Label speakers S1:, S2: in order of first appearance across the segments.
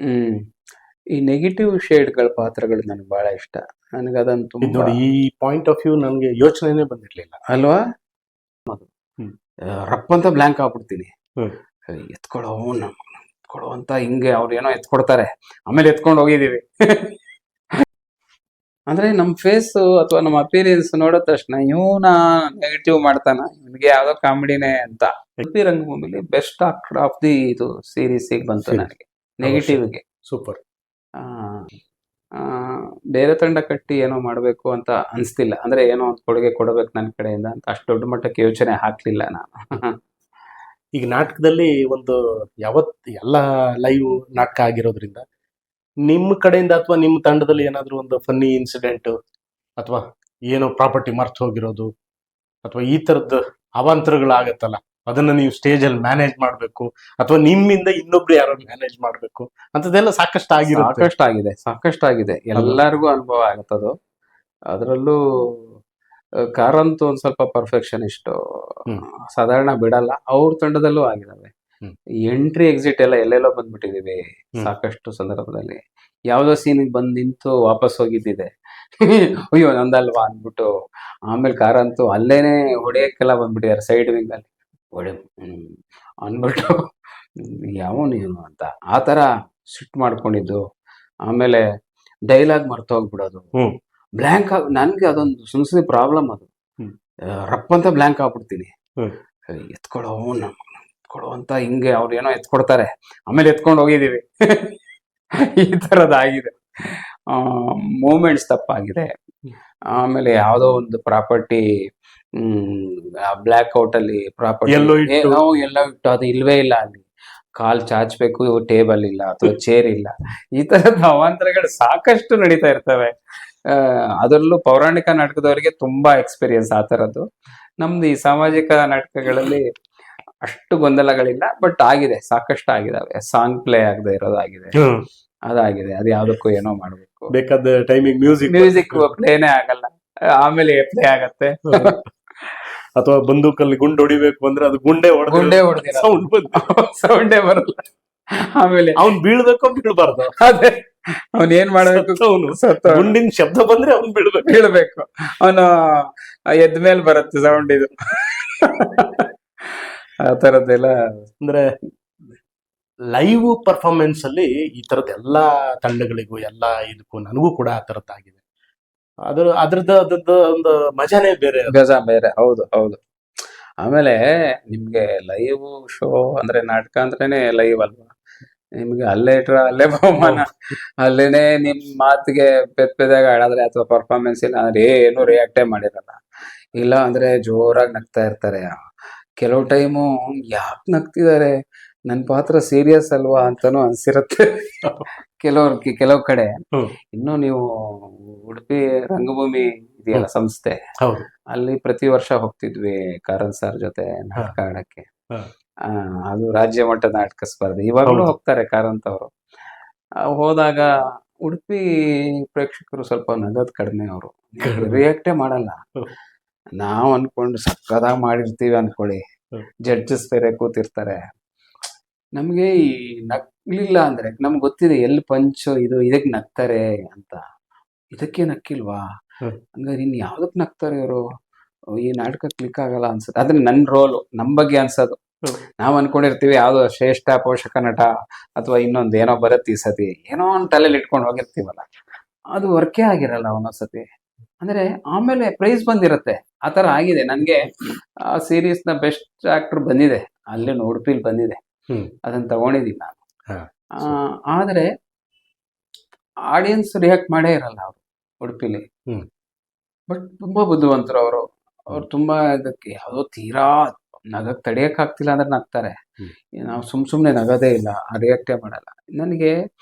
S1: ಹ್ಮ್. ಈ ನೆಗೆಟಿವ್ ಶೇಡ್ಗಳ ಪಾತ್ರಗಳು ನನಗೆ ಬಹಳ ಇಷ್ಟ. ನನಗೆ ಅದನ್ನು
S2: ತುಂಬ
S1: ತುಂಬಾ
S2: ನೋಡಿ ಈ ಪಾಯಿಂಟ್ ಆಫ್ ವ್ಯೂ ನನಗೆ ಯೋಚನೆನೇ ಬಂದಿರ್ಲಿಲ್ಲ.
S1: ಅಲ್ವಾ?
S2: ಹ್ಮ್.
S1: ಆ, ರಪ್ ಅಂತ ಬ್ಲ್ಯಾಂಕ್ ಆಗ್ಬಿಡ್ತೀನಿ.
S2: ಹ್ಮ್.
S1: ಎತ್ಕೊಳ್ಳೋ ಎತ್ಕೊಳ್ಳೋ ಅಂತ ಹಿಂಗೆ ಅವ್ರು ಏನೋ ಎತ್ಕೊಡ್ತಾರೆ. ಆಮೇಲೆ ಎತ್ಕೊಂಡು ಹೋಗಿದೀವಿ. ಅಂದ್ರೆ ನಮ್ಮ ಫೇಸ್ ಅಥವಾ ನಮ್ಮ ಅಪೀರಿಯನ್ಸ್ ನೋಡಿದ ತಕ್ಷಣ ಇವನ ನೆಗೆಟಿವ್ ಮಾಡ್ತಾನ ಇವನಿಗೆ ಯಾವ್ದೋ ಕಾಮಿಡಿನೇ ಅಂತ. ಉಡುಪಿ ರಂಗಭೂಮಿಲಿ ಬೆಸ್ಟ್ ಆಕ್ಟರ್ ಆಫ್ ದಿ ಇದು ಸೀರೀಸ್ ಬಂತು ನನಗೆ. ನೆಗೆಟಿವ್ಗೆ
S2: ಸೂಪರ್
S1: ಬೇರೆ ತಂಡ ಕಟ್ಟಿ ಏನೋ ಮಾಡಬೇಕು ಅಂತ ಅನಿಸ್ತಿಲ್ಲ. ಅಂದ್ರೆ ಏನೋ ಒಂದು ಕೊಡುಗೆ ಕೊಡಬೇಕು ನನ್ನ ಕಡೆಯಿಂದ ಅಂತ ಅಷ್ಟು ದೊಡ್ಡ ಮಟ್ಟಕ್ಕೆ ಯೋಚನೆ ಹಾಕಲಿಲ್ಲ ನಾನು.
S2: ಈಗ ನಾಟಕದಲ್ಲಿ ಒಂದು ಯಾವತ್ ಎಲ್ಲ ಲೈವ್ ನಾಟಕ ಆಗಿರೋದ್ರಿಂದ ನಿಮ್ಮ ಕಡೆಯಿಂದ ಅಥವಾ ನಿಮ್ಮ ತಂಡದಲ್ಲಿ ಏನಾದರೂ ಒಂದು ಫನ್ನಿ ಇನ್ಸಿಡೆಂಟ್ ಅಥವಾ ಏನೋ ಪ್ರಾಪರ್ಟಿ ಮರ್ತು ಹೋಗಿರೋದು ಅಥವಾ ಈ ತರದ ಅವಾಂತರಗಳಾಗತ್ತಲ್ಲ ಅದನ್ನ ನೀವು ಸ್ಟೇಜ್ ಅಲ್ಲಿ ಮ್ಯಾನೇಜ್ ಮಾಡ್ಬೇಕು. ಅಥವಾ ನಿಮ್ಮಿಂದ ಇನ್ನೊಬ್ರು ಯಾರೋ ಮ್ಯಾನೇಜ್ ಮಾಡ್ಬೇಕು. ಅಂತದೆಲ್ಲ ಸಾಕಷ್ಟು ಆಗಿರೋದು
S1: ಸಾಕಷ್ಟು ಆಗಿದೆ ಸಾಕಷ್ಟು ಆಗಿದೆ. ಎಲ್ಲರಿಗೂ ಅನುಭವ ಆಗತ್ತದು ಅದರಲ್ಲೂ ಕಾರಂತೂ ಒಂದ್ ಸ್ವಲ್ಪ ಪರ್ಫೆಕ್ಷನಿಸ್ಟ್
S2: ಇಷ್ಟು
S1: ಸಾಧಾರಣ ಬಿಡಲ್ಲ ಅವ್ರ ತಂಡದಲ್ಲೂ ಆಗಿದಾವೆ. ಎಂಟ್ರಿ ಎಕ್ಸಿಟ್ ಎಲ್ಲ ಎಲ್ಲೆಲ್ಲೋ ಬಂದ್ಬಿಟ್ಟಿದೀವಿ ಸಾಕಷ್ಟು ಸಂದರ್ಭದಲ್ಲಿ. ಯಾವ್ದೋ ಸೀನಿಗೆ ಬಂದ್ ನಿಂತು ವಾಪಸ್ ಹೋಗಿದ್ದಿದೆ. ಅಯ್ಯೋ ನಂದಲ್ವಾ ಅಂದ್ಬಿಟ್ಟು ಆಮೇಲೆ ಕಾರಂತೂ ಅಲ್ಲೇನೆ ಹೊಡೆಯಕ್ಕೆಲ್ಲ ಬಂದ್ಬಿಟ್ಟಿದ್ದಾರೆ ಸೈಡ್ ವಿಂಗ್ ಅಲ್ಲಿ. ಹ್ಮ್ ಅಂದ್ಬಿಟ್ಟು ಯಾವ ನೀನು ಅಂತ. ಆ ತರ ಸಿಟ್ ಮಾಡ್ಕೊಂಡಿದ್ದು. ಆಮೇಲೆ ಡೈಲಾಗ್ ಮರ್ತೋಗ್ಬಿಡೋದು.
S2: ಹೋಗ್ಬಿಡೋದು
S1: ಬ್ಲ್ಯಾಂಕ್ ಆಗಿ ನನ್ಗೆ ಅದೊಂದು ಸುನ್ಸರಿ ಪ್ರಾಬ್ಲಮ್ ಅದು. ರಪ್ ಅಂತ ಬ್ಲ್ಯಾಂಕ್ ಆಗ್ಬಿಡ್ತೀನಿ. ಎತ್ಕೊಳ್ಳೋ ನಮ್ಮ ಎತ್ಕೊಳ್ಳೋ ಅಂತ ಹಿಂಗೆ ಅವ್ರು ಏನೋ ಎತ್ಕೊಡ್ತಾರೆ. ಆಮೇಲೆ ಎತ್ಕೊಂಡು ಹೋಗಿದೀವಿ ಈ ತರದಾಗಿದೆ ಮೂಮೆಂಟ್ಸ್ ತಪ್ಪಾಗಿದೆ. ಆಮೇಲೆ ಯಾವುದೋ ಒಂದು ಪ್ರಾಪರ್ಟಿ ಬ್ಲ್ಯಾಕ್ ಔಟ್ ಅಲ್ಲಿ ಪ್ರಾಪರ್ಟಿ
S2: ಎಲ್ಲೋ ಇಟ್ಟು.
S1: ಎಲ್ಲೋ ಇಟ್ಟು ಅದು ಇಲ್ವೇ ಇಲ್ಲ ಅಲ್ಲಿ. ಕಾಲ್ ಚಾಚ್ಬೇಕು ಟೇಬಲ್ ಇಲ್ಲ ಅಥವಾ ಚೇರ್ ಇಲ್ಲ. ಈ ತರದ ಅವಾಂತರಗಳು ಸಾಕಷ್ಟು ನಡೀತಾ ಇರ್ತವೆ. ಆ, ಅದರಲ್ಲೂ ಪೌರಾಣಿಕ ನಾಟಕದವರಿಗೆ ತುಂಬಾ ಎಕ್ಸ್ಪೀರಿಯನ್ಸ್ ಆ ತರದ್ದು. ನಮ್ದು ಈ ಸಾಮಾಜಿಕ ನಾಟಕಗಳಲ್ಲಿ ಅಷ್ಟು ಗೊಂದಲಗಳಿಲ್ಲ ಬಟ್ ಆಗಿದೆ ಸಾಕಷ್ಟು ಆಗಿದಾವೆ. ಸಾಂಗ್ ಪ್ಲೇ ಆಗದೆ ಇರೋದಾಗಿದೆ. ಅದಾಗಿದೆ ಅದು ಯಾವ್ದಕ್ಕೂ ಏನೋ ಮಾಡ್ಬೇಕು.
S2: ಬೇಕಾದ ಟೈಮಿಂಗ್ ಮ್ಯೂಸಿಕ್
S1: ಮ್ಯೂಸಿಕ್ ಪ್ಲೇನೇ ಆಗಲ್ಲ. ಆಮೇಲೆ ಪ್ಲೇ ಆಗತ್ತೆ.
S2: ಅಥವಾ ಬಂದೂಕಲ್ಲಿ ಗುಂಡು ಹೊಡಿಬೇಕು ಅಂದ್ರೆ ಅದು ಗುಂಡೆ
S1: ಗುಂಡೆ ಹೊಡೆದಿರ
S2: ಸೌಂಡ್ ಬಂದು
S1: ಸೌಂಡೇ ಬರಲ್ಲ. ಆಮೇಲೆ
S2: ಅವ್ನ್ ಬೀಳ್ಬೇಕು ಬೀಳ್ಬಾರ್ದು.
S1: ಅದೇ. ಅವನ್ ಏನ್ ಮಾಡ್ಬೇಕು?
S2: ಅವನು
S1: ಸತ್ತ
S2: ಗುಂಡಿನ ಶಬ್ದ ಬಂದ್ರೆ ಅವ್ನ್ ಬೀಳ್ಬೇಕು.
S1: ಬೀಳ್ಬೇಕು. ಅವನು ಎದ್ದ ಮೇಲೆ ಬರುತ್ತೆ ಸೌಂಡ್ ಇದು. ಆ ತರದ್ದೆಲ್ಲ
S2: ಅಂದ್ರೆ ಲೈವ್ ಪರ್ಫಾರ್ಮೆನ್ಸ್ ಅಲ್ಲಿ ಈ ತರದ ಎಲ್ಲಾ ತಂಡಗಳಿಗೂ ಎಲ್ಲಾ ಇದಕ್ಕೂ ನನಗೂ ಕೂಡ ಆ ತರದ್ದಾಗಿದೆ. ಅದ್ರ ಅದ್ರದ್ದು ಅದ್ರದ್ದು ಒಂದು ಮಜಾನೇ ಬೇರೆ ಮಜಾ
S1: ಗಜ ಬೇರೆ. ಹೌದು ಹೌದು. ಆಮೇಲೆ ನಿಮ್ಗೆ ಲೈವ್ ಶೋ ಅಂದ್ರೆ ನಾಟಕ ಅಂದ್ರೇನೆ ಲೈವ್ ಅಲ್ವಾ? ನಿಮ್ಗೆ ಅಲ್ಲೇ ಇಟ್ರ ಅಲ್ಲೇ ಬಹುಮಾನ. ಅಲ್ಲೇನೆ ನಿಮ್ ಮಾತಿಗೆ ಪೆದ್ ಪೆದಾಗ ಆಡಿದ್ರೆ ಅಥವಾ ಪರ್ಫಾರ್ಮೆನ್ಸ್ ಇಲ್ಲ ಅಂದ್ರೆ ಏನು ರಿಯಾಕ್ಟೇ ಮಾಡಿರಲ್ಲ. ಇಲ್ಲ ಅಂದ್ರೆ ಜೋರಾಗಿ ನಗ್ತಾ ಇರ್ತಾರೆ. ಕೆಲವು ಟೈಮು ಯಾಕೆ ನಗ್ತಿದ್ದಾರೆ ನನ್ ಪಾತ್ರ ಸೀರಿಯಸ್ ಅಲ್ವಾ ಅಂತಾನು ಅನ್ಸಿರುತ್ತೆ. ಕೆಲವ್ರ ಕೆಲವು ಕಡೆ. ಇನ್ನು ನೀವು ಉಡುಪಿ ರಂಗಭೂಮಿ ಇದೆಯಲ್ಲ ಸಂಸ್ಥೆ.
S2: ಹೌದು.
S1: ಅಲ್ಲಿ ಪ್ರತಿ ವರ್ಷ ಹೋಗ್ತಿದ್ವಿ ಕಾರನ್ ಸರ್ ಜೊತೆ ನಾಟಕ ಆಡಕ್ಕೆ. ಆ, ಅದು ರಾಜ್ಯ ಮಟ್ಟದ ನಾಟಕ ಸ್ಪರ್ಧೆ. ಇವಾಗಲೂ. ಹೋಗ್ತಾರೆ ಕಾರಂತ್ ಅವರು. ಹೋದಾಗ ಉಡುಪಿ ಪ್ರೇಕ್ಷಕರು ಸ್ವಲ್ಪ ನಗದ್ ಕಡಿಮೆ ಅವರು. ರಿಯಾಕ್ಟೇ ಮಾಡಲ್ಲ. ನಾವು ಅನ್ಕೊಂಡು ಸಕ್ಕದಾಗ ಮಾಡಿರ್ತೀವಿ ಅನ್ಕೊಳ್ಳಿ. ಜಡ್ಜಸ್ ಬೇರೆ ಕೂತಿರ್ತಾರೆ. ನಮಗೆ ಈ ನಗ್ಲಿಲ್ಲ ಅಂದ್ರೆ ನಮ್ಗೆ ಗೊತ್ತಿದೆ ಎಲ್ಲಿ ಪಂಚು ಇದು ಇದಕ್ ನಗ್ತಾರೆ ಅಂತ. ಇದಕ್ಕೆ ನಕ್ಕಿಲ್ವಾ?
S2: ಅಂದ್ರೆ
S1: ಹಂಗಾರೆ ಇನ್ ಯಾವ್ದಕ್ ನಗ್ತಾರೆ ಇವರು? ಈ ನಾಟಕ ಕ್ಲಿಕ್ ಆಗಲ್ಲ ಅನ್ಸುತ್ತೆ. ಆದ್ರೆ ನನ್ ರೋಲು ನಮ್ ಬಗ್ಗೆ ಅನ್ಸೋದು. ನಾವ್ ಅನ್ಕೊಂಡಿರ್ತೀವಿ ಯಾವ್ದೋ ಶ್ರೇಷ್ಠ ಪೋಷಕ ನಟ ಅಥವಾ ಇನ್ನೊಂದ್ ಏನೋ ಬರುತ್ತೆ ಈ ಸತಿ. ಏನೋ ಒಂದ್ ತಲೆಲಿ ಇಟ್ಕೊಂಡು ಹೋಗಿರ್ತೀವಲ್ಲ. ಅದು ವರ್ಕೇ ಆಗಿರಲ್ಲ ಒಂದೊಂದ್ಸತಿ. ಅಂದ್ರೆ ಆಮೇಲೆ ಪ್ರೈಸ್ ಬಂದಿರತ್ತೆ. ಆ ತರ ಆಗಿದೆ. ನನ್ಗೆ ಆ ಸೀರೀಸ್ನ ಬೆಸ್ಟ್ ಆಕ್ಟರ್ ಬಂದಿದೆ. ಅಲ್ಲಿ ಉಡುಪಿಲಿ ಬಂದಿದೆ. ಅದನ್ನ ತಗೊಂಡಿದ್ದೀನಿ ನಾನು. ಆ, ಆದ್ರೆ ಆಡಿಯನ್ಸ್ ರಿಯಾಕ್ಟ್ ಮಾಡೇ ಇರಲ್ಲ ಅವರು. ಉಡುಪಿಲಿ.
S2: ಹ್ಮ್.
S1: ಬಟ್ ತುಂಬಾ ಬುದ್ಧಿವಂತರು ಅವರು. ಅವ್ರು ತುಂಬಾ ಇದಕ್ಕೆ ಯಾವುದೋ ತೀರಾ ನಗಕ್ ತಡೆಯಕ್ ಆಗ್ತಿಲ್ಲ ಅಂದ್ರೆ ನಗ್ತಾರೆ. ನಾವು ಸುಮ್ ಸುಮ್ನೆ ನಗದೇ ಇಲ್ಲ ರಿಯಾಕ್ಟೇ ಮಾಡಲ್ಲ. ನನಗೆ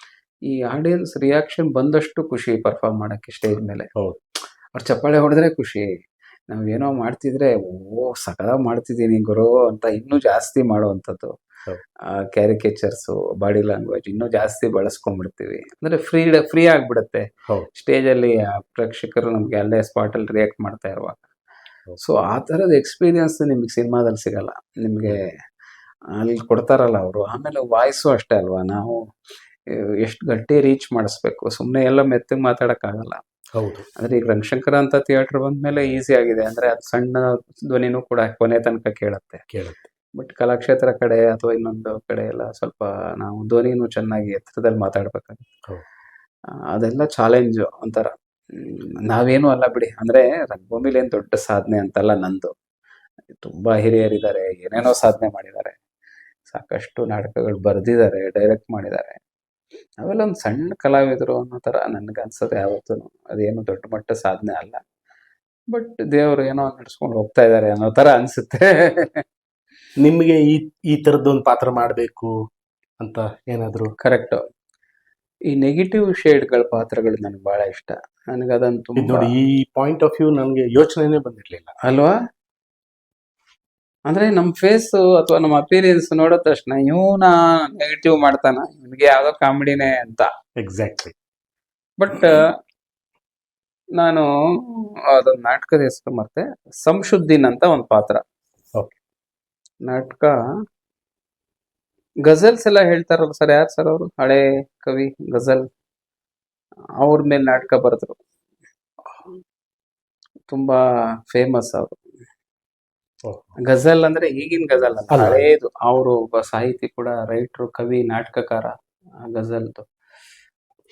S1: ಈ ಆಡಿಯನ್ಸ್ ರಿಯಾಕ್ಷನ್ ಬಂದಷ್ಟು ಖುಷಿ ಪರ್ಫಾರ್ಮ್ ಮಾಡಕ್ಕೆ ಸ್ಟೇಜ್ ಮೇಲೆ.
S2: ಹೌದು.
S1: ಅವ್ರು ಚಪ್ಪಾಳೆ ಹೊಡೆದ್ರೆ ಖುಷಿ. ನಾವೇನೋ ಮಾಡ್ತಿದ್ರೆ ಓ ಸಕದಾಗ ಮಾಡ್ತಿದ್ದೀನಿ ಗುರು ಅಂತ ಇನ್ನೂ ಜಾಸ್ತಿ ಮಾಡುವಂಥದ್ದು. ಕ್ಯಾರಿಕೇಚರ್ಸು ಬಾಡಿ ಲ್ಯಾಂಗ್ವೇಜ್ ಇನ್ನೂ ಜಾಸ್ತಿ ಬಳಸ್ಕೊಂಡ್ಬಿಡ್ತೀವಿ. ಅಂದ್ರೆ ಫ್ರೀ ಫ್ರೀ ಆಗ್ಬಿಡುತ್ತೆ. ಸ್ಟೇಜ್ ಅಲ್ಲಿ ಪ್ರೇಕ್ಷಕರು ನಮ್ಗೆ ಅಲ್ಲೇ ಸ್ಪಾಟ್ ಅಲ್ಲಿ ರಿಯಾಕ್ಟ್ ಮಾಡ್ತಾ ಇರುವಾಗ. ಸೊ ಆ ತರದ ಎಕ್ಸ್ಪೀರಿಯನ್ಸ್ ನಿಮ್ಗೆ ಸಿನಿಮಾದಲ್ಲಿ ಸಿಗಲ್ಲ. ನಿಮ್ಗೆ ಅಲ್ಲಿ ಕೊಡ್ತಾರಲ್ಲ ಅವರು. ಆಮೇಲೆ ವಾಯ್ಸು ಅಷ್ಟೇ ಅಲ್ವಾ? ನಾವು ಎಷ್ಟು ಗಟ್ಟಿ ರೀಚ್ ಮಾಡಿಸ್ಬೇಕು. ಸುಮ್ಮನೆ ಎಲ್ಲ ಮೆತ್ತಗೆ ಮಾತಾಡೋಕ್ಕಾಗಲ್ಲ.
S2: ಹೌದು.
S1: ಅಂದ್ರೆ ಈಗ ರಂಗಶಂಕರ ಅಂತ ಥಿಯೇಟರ್ ಬಂದ್ಮೇಲೆ ಈಸಿ ಆಗಿದೆ. ಅಂದ್ರೆ ಅದು ಸಣ್ಣ ಧ್ವನಿನೂ ಕೂಡ ಕೊನೆ ತನಕ ಕೇಳುತ್ತೆ.
S2: ಕೇಳುತ್ತೆ.
S1: ಬಟ್ ಕಲಾಕ್ಷೇತ್ರ ಕಡೆ ಅಥವಾ ಇನ್ನೊಂದು ಕಡೆ ಎಲ್ಲ ಸ್ವಲ್ಪ ನಾವು ಧ್ವನಿನು ಚೆನ್ನಾಗಿ ಎತ್ತರದಲ್ಲಿ ಮಾತಾಡ್ಬೇಕಾಗುತ್ತೆ. ಅದೆಲ್ಲ ಚಾಲೆಂಜ್ ಒಂಥರ. ನಾವೇನು ಅಲ್ಲ ಬಿಡಿ. ಅಂದ್ರೆ ರಂಗಭೂಮಿಲಿ ಏನ್ ದೊಡ್ಡ ಸಾಧನೆ ಅಂತಲ್ಲ ನಂದು. ತುಂಬಾ ಹಿರಿಯರಿದ್ದಾರೆ ಏನೇನೋ ಸಾಧನೆ ಮಾಡಿದ್ದಾರೆ. ಸಾಕಷ್ಟು ನಾಟಕಗಳು ಬರೆದಿದ್ದಾರೆ ಡೈರೆಕ್ಟ್ ಮಾಡಿದ್ದಾರೆ. ಅವೆಲ್ಲ ಒಂದು ಸಣ್ಣ ಕಲಾವಿದರು ಅನ್ನೋ ತರ ನನ್ಗೆ ಅನ್ಸೋದು ಯಾವತ್ತೂ ಅದೇನು ದೊಡ್ಡ ಮಟ್ಟ ಸಾಧನೆ ಅಲ್ಲ. ಬಟ್ ದೇವರು ಏನೋ ನಡ್ಸ್ಕೊಂಡು ಹೋಗ್ತಾ ಇದ್ದಾರೆ ಅನ್ನೋ ತರ ಅನ್ಸುತ್ತೆ.
S2: ನಿಮ್ಗೆ ಈ ಈ ಥರದ್ದು ಒಂದು ಪಾತ್ರ ಮಾಡಬೇಕು ಅಂತ ಏನಾದರೂ?
S1: ಕರೆಕ್ಟ್ ಈ ನೆಗೆಟಿವ್ ಶೇಡ್ಗಳ ಪಾತ್ರಗಳು ನನಗೆ ಬಹಳ ಇಷ್ಟ. ನನಗೆ ಅದನ್ನು
S2: ಇದ್
S1: ತುಂಬಾ
S2: ನೋಡಿ ಈ ಪಾಯಿಂಟ್ ಆಫ್ ವ್ಯೂ ನನಗೆ ಯೋಚನೆನೇ ಬಂದಿರಲಿಲ್ಲ.
S1: ಅಲ್ವಾ? ಅಂದ್ರೆ ನಮ್ಮ ಫೇಸ್ ಅಥವಾ ನಮ್ಮ ಅಪೀರಿಯನ್ಸ್ ನೋಡೋ ತಕ್ಷಣ ಇವನ ನೆಗೆಟಿವ್ ಮಾಡ್ತಾನ ನಿಮಗೆ ಯಾವುದೋ ಕಾಮಿಡಿನೇ ಅಂತ.
S2: ಎಕ್ಸಾಕ್ಟ್ಲಿ
S1: ಬಟ್ ನಾನು ಅದೊಂದು ನಾಟಕದ ಹೆಸರು ಮತ್ತೆ ಸಂಶುದ್ದಿನ್ ಅಂತ ಒಂದು ಪಾತ್ರ. ನಾಟಕ. ಗಜಲ್ಸ್ ಎಲ್ಲ ಹೇಳ್ತಾರಲ್ಲ ಸರ್ ಯಾರು ಸರ್ ಅವರು? ಹಳೆ ಕವಿ ಗಜಲ್. ಅವ್ರ ಮೇಲೆ ನಾಟಕ ಬರೆದ್ರು. ತುಂಬಾ ಫೇಮಸ್ ಅವರು. ಗಜಲ್ ಅಂದ್ರೆ ಈಗಿನ ಗಜಲ್ ಅಲ್ಲ. ಹಳೇದು. ಅವರು ಒಬ್ಬ ಸಾಹಿತಿ ಕೂಡ ರೈಟರ್ ಕವಿ ನಾಟಕಕಾರ ಗಜಲ್ದು.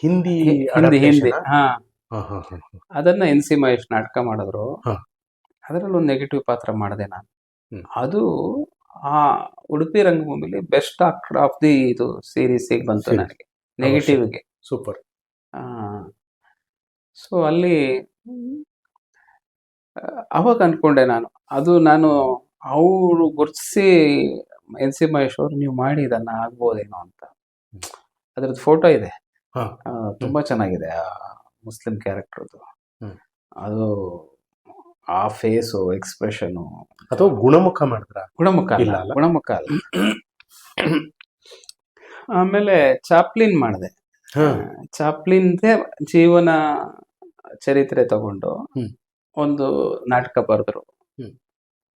S2: ಹಿಂದಿ
S1: ಹಿಂದಿ ಹಿಂದಿ. ಹಾ. ಅದನ್ನ ಎನ್ ಸಿ ಮಹೇಶ್ ನಾಟಕ ಮಾಡಿದ್ರು. ಅದರಲ್ಲಿ ಒಂದು ನೆಗೆಟಿವ್ ಪಾತ್ರ ಮಾಡಿದೆ ನಾನು. ಅದು ಆ ಉಡುಪಿ ರಂಗಭೂಮಿಲಿ ಬೆಸ್ಟ್ ಆಕ್ಟರ್ ಆಫ್ ದಿ ಇದು ಸೀರೀಸ್ ಬಂತು
S2: Series.
S1: ನನಗೆ ನೆಗೆಟಿವ್ಗೆ
S2: ಸೂಪರ್
S1: ಸೊ ಅಲ್ಲಿ ಅವಾಗ ಅನ್ಕೊಂಡೆ ನಾನು ಅದು ನಾನು ಅವರು ಗುರುತಿಸಿ ಎನ್ ಸಿ ಮಹೇಶ್ ಅವರು ನೀವು ಮಾಡಿ ಇದನ್ನ ಆಗ್ಬೋದೇನೋ ಅಂತ ಅದ್ರದ್ದು ಫೋಟೋ ಇದೆ. ತುಂಬಾ ಚೆನ್ನಾಗಿದೆ ಆ ಮುಸ್ಲಿಂ ಕ್ಯಾರೆಕ್ಟರ್ದು. ಅದು ಆ ಫೇಸು ಎಕ್ಸ್ಪ್ರೆಷನು
S2: ಅಥವಾ ಗುಣಮುಖ ಮಾಡಿದ್ರ
S1: ಗುಣಮುಖ
S2: ಇಲ್ಲ
S1: ಅಲ್ಲ? ಗುಣಮುಖ ಅಲ್ಲ. ಆಮೇಲೆ ಚಾಪ್ಲಿನ್ ಮಾಡಿದೆ.
S2: ಹಾ.
S1: ಚಾಪ್ಲಿನ್ದೇ ಜೀವನ ಚರಿತ್ರೆ ತಗೊಂಡು ಒಂದು ನಾಟಕ ಬರೆದ್ರು.